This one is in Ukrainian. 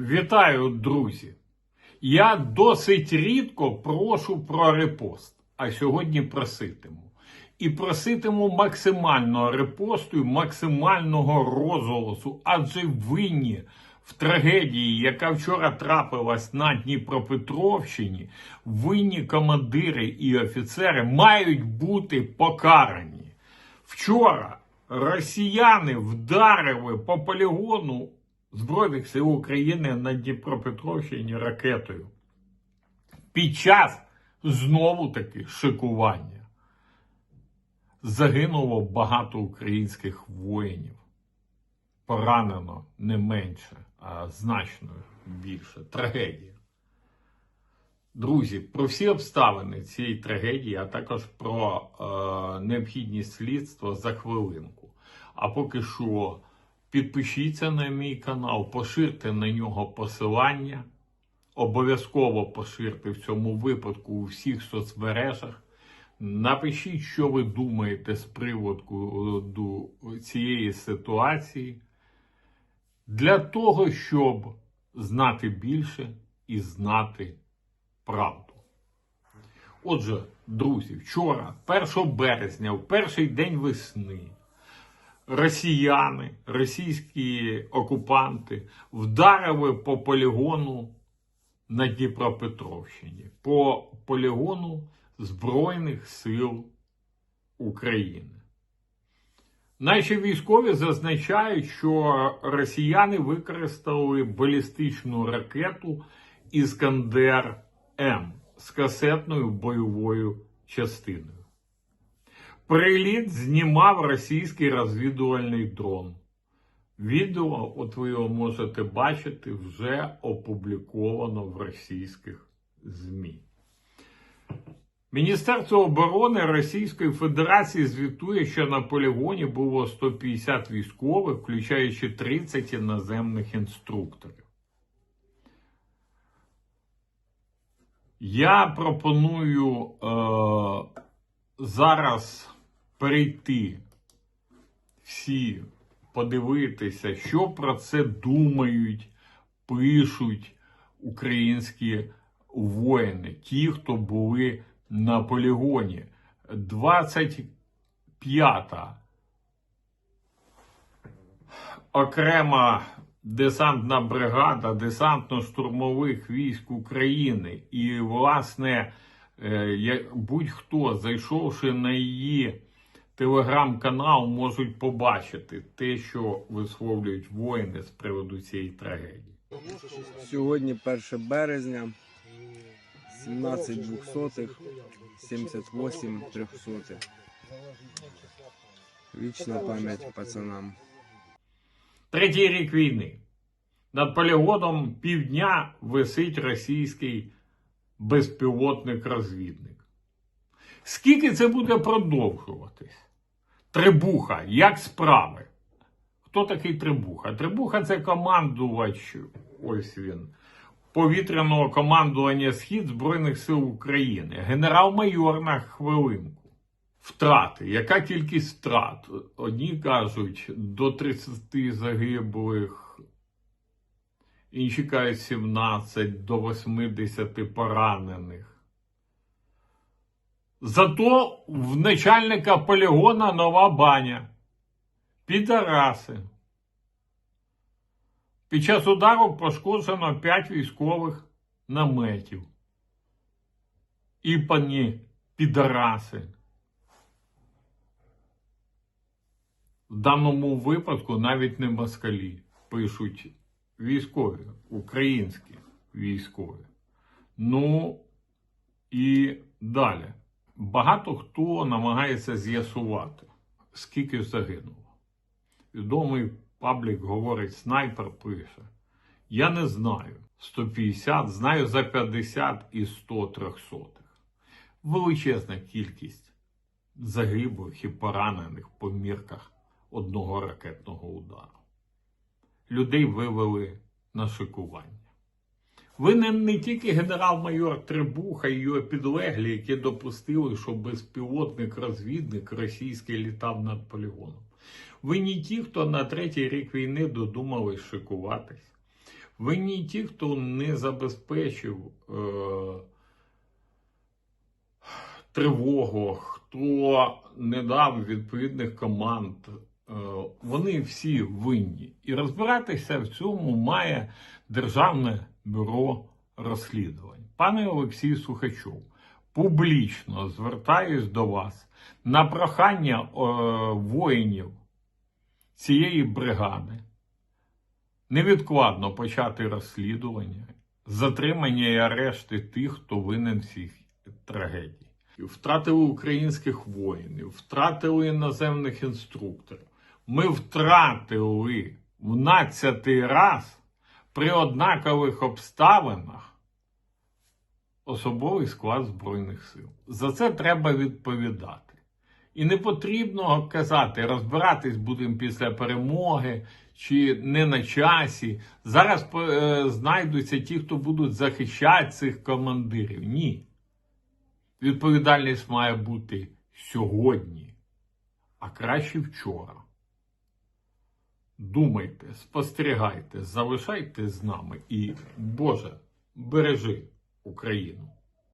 Вітаю, друзі! Я досить рідко прошу про репост, а сьогодні проситиму. І проситиму максимального репосту і максимального розголосу, адже винні в трагедії, яка вчора трапилась на Дніпропетровщині, винні командири і офіцери мають бути покарані. Вчора росіяни вдарили по полігону Збройних сил України на Дніпропетровщині ракетою. Під час знову таки шикування загинуло багато українських воїнів. Поранено не менше, а значно більше. Трагедія. Друзі, про всі обставини цієї трагедії, а також про е, необхідність слідства за хвилинку. А поки що підпишіться на мій канал, поширте на нього посилання. Обов'язково поширте в цьому випадку у всіх соцмережах. Напишіть, що ви думаєте з приводу цієї ситуації, для того, щоб знати більше і знати правду. Отже, друзі, вчора, 1 березня, в перший день весни, росіяни, російські окупанти вдарили по полігону на Дніпропетровщині, по полігону Збройних сил України. Наші військові зазначають, що росіяни використали балістичну ракету Іскандер М з касетною бойовою частиною. Приліт знімав російський розвідувальний дрон. Відео, от ви його можете бачити, вже опубліковано в російських ЗМІ. Міністерство оборони Російської Федерації звітує, що на полігоні було 150 військових, включаючи 30 іноземних інструкторів. Я пропоную е, зараз перейти всі, подивитися, що про це думають, пишуть українські воїни, ті, хто були на полігоні. 25-та окрема десантна бригада десантно-штурмових військ України. І, власне, е, будь-хто, зайшовши на її телеграм-канал, можуть побачити те, що висловлюють воїни з приводу цієї трагедії. Сьогодні 1 березня, 17 двохсотих, 78 трьохсотих. Вічна пам'ять пацанам. Третій рік війни. Над полігоном півдня висить російський безпілотник-розвідник. Скільки це буде продовжуватись? Трибуха, як справи? Хто такий Трибуха? Трибуха це командувач, ось він, повітряного командування Схід Збройних сил України. Генерал-майор на хвилинку. Втрати. Яка кількість втрат? Одні кажуть до 30 загиблих, інші кажуть 17 до 80 поранених. Зато в начальника полігона нова баня. Підараси. Під час удару пошкоджено 5 військових наметів. І пані підараси. В даному випадку навіть не москалі пишуть військові, українські військові. Ну і далі. Багато хто намагається з'ясувати, скільки загинуло. Відомий паблік говорить, снайпер пише. Я не знаю. 150, знаю за 50 і 100 трьохсотих. Величезна кількість загиблих і поранених по мірках одного ракетного удару. Людей вивели на шикування. Винен не тільки генерал-майор Требуха і його підлеглі, які допустили, що безпілотник-розвідник російський літав над полігоном. Винні ті, хто на третій рік війни додумались шикуватись. Винні ті, хто не забезпечив е, тривогу, хто не дав відповідних команд. Е, вони всі винні. І розбиратися в цьому має Державне бюро розслідувань. Пане Олексій Сухачов, публічно звертаюсь до вас на прохання е, воїнів цієї бригади невідкладно почати розслідування, затримання і арешти тих, хто винен в цій трагедії. Втратили українських воїнів, втратили іноземних інструкторів. Ми втратили в 12 раз при однакових обставинах особовий склад Збройних сил. За це треба відповідати. І не потрібно казати, розбиратись будемо після перемоги чи не на часі. Зараз е, знайдуться ті, хто будуть захищати цих командирів. Ні. Відповідальність має бути сьогодні, а краще вчора. Думайте, спостерігайте, залишайте з нами і, Боже, бережи Україну.